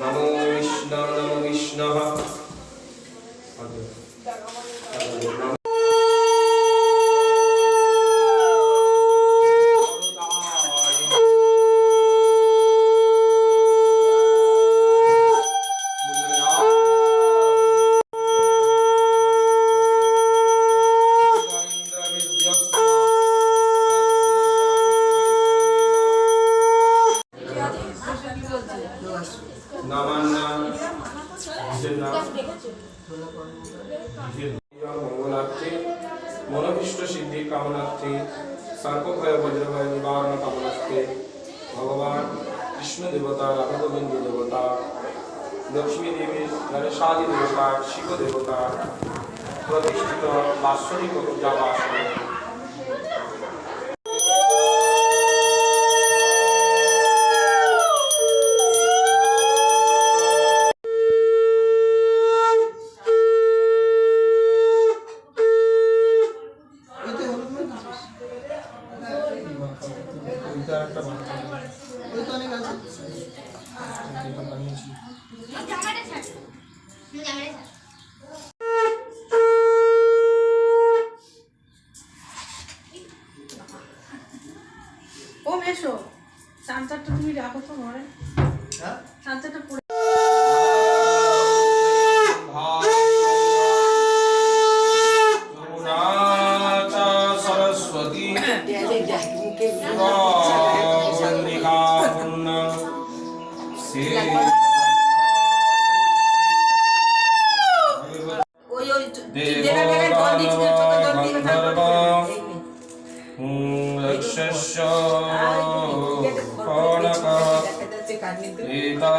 নমো বিষ্ণু নমো বিষ্ণু। মঙ্গলার্থে মনোভীষ্ট সিদ্ধি, কামনার্থে সার্বভয় বজ্রভয় নিবারণ কামনার্থে ভগবান কৃষ্ণ দেবতা, রাধাগোবিন্দ দেবতা, লক্ষ্মী দেবী নরেশাদি দেবতা, শিব দেবতা, প্রতিষ্ঠিত বাৎসরিক পূজা বাসন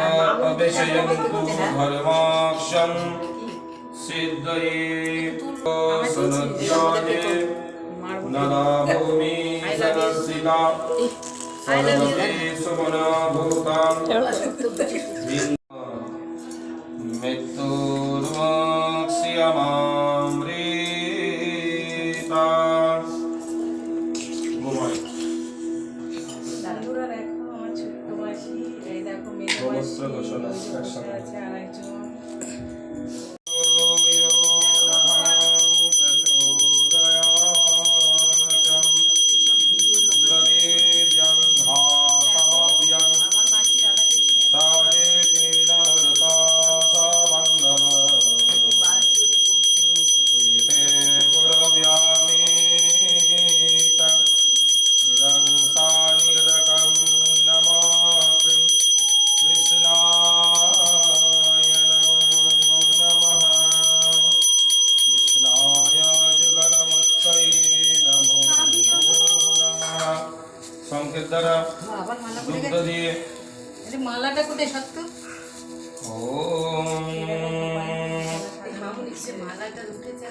एतापविषयन्तु धर्माक्षम् सिद्धये सनद्याये नरा भूमि रणसिता सर्वती सुमना भूतां মালাটা কোথায় সত্য? মালাটা উঠেছে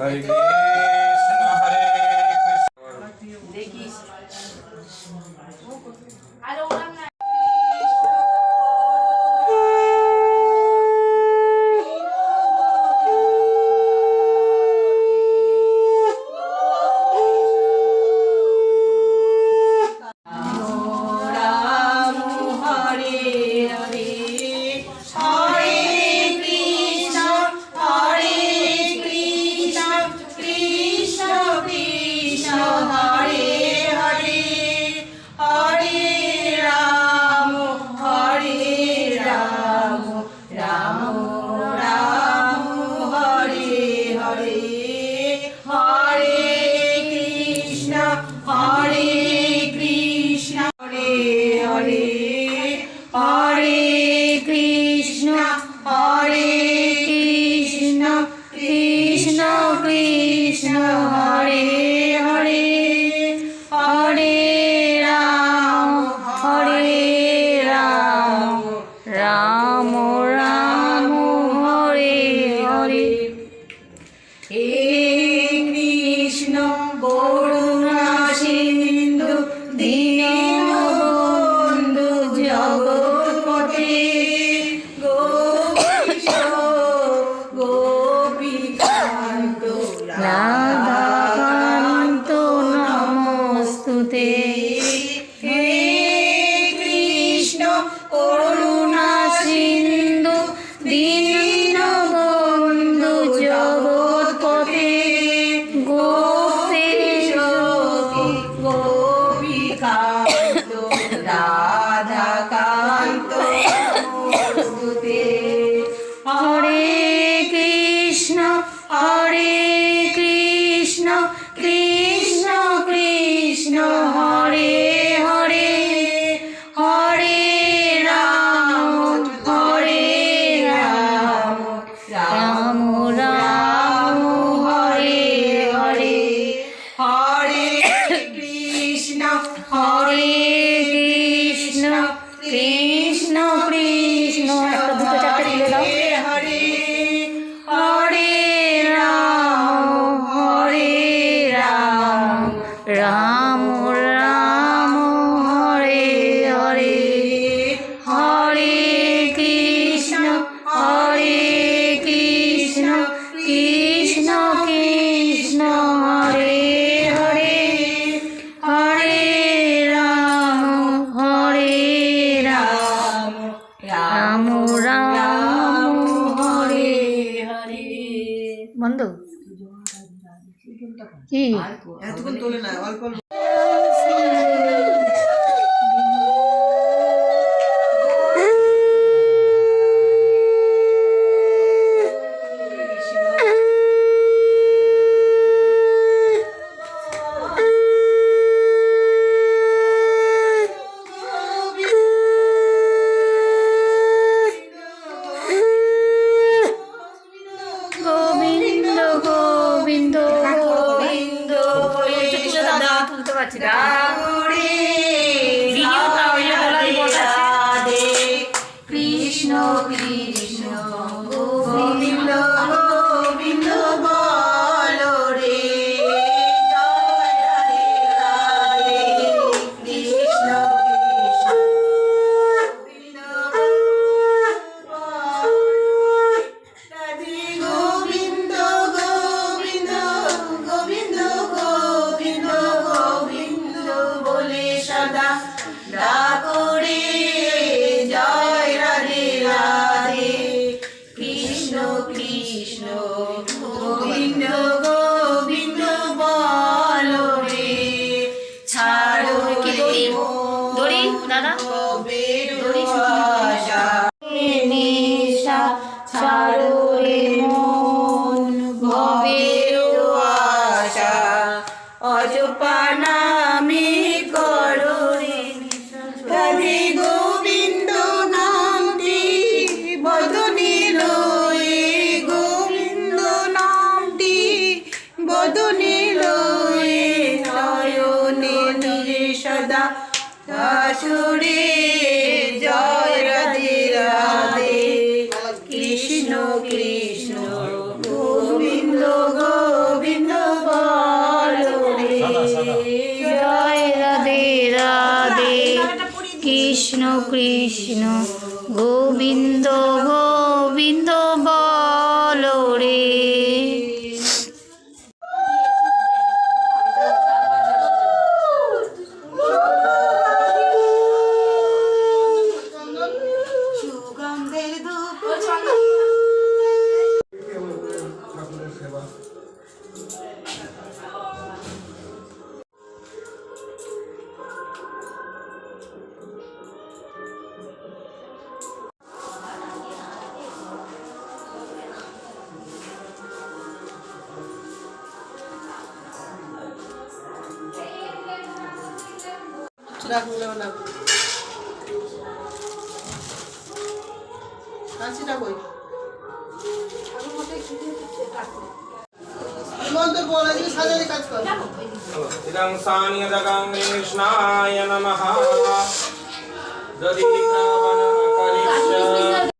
Amen. হরে কৃষ্ণ Party. এতক্ষণ তোলে না অল্প অল্প। কৃষ্ণ। ডাকলো না কাশিটা কই? ইদং সানিয়দগং কৃষ্ণায় নমঃ দদিকাবন করিষ্য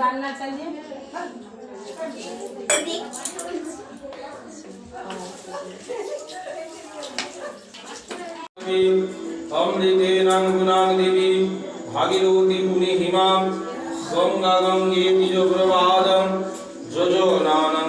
রান্না চালিয়ে অমৃতেনাং গুণাং দেবী ভাগীরথী মুনি হিমাম গঙ্গা গঙ্গে নিজ প্রবাদম যোজনানং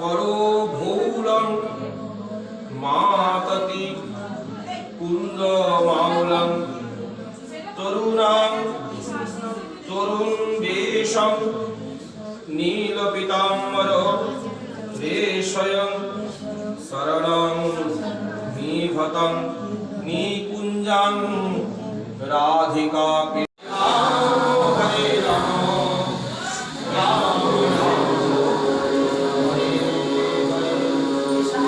করো ভৌলং। মাততি কুন্দ মাউলং। তরুণাং তরুণ বেশং নীল পিতাম্বর রেশয়ং শরণং নিভতং নিকুঞ্জাং রাধিকা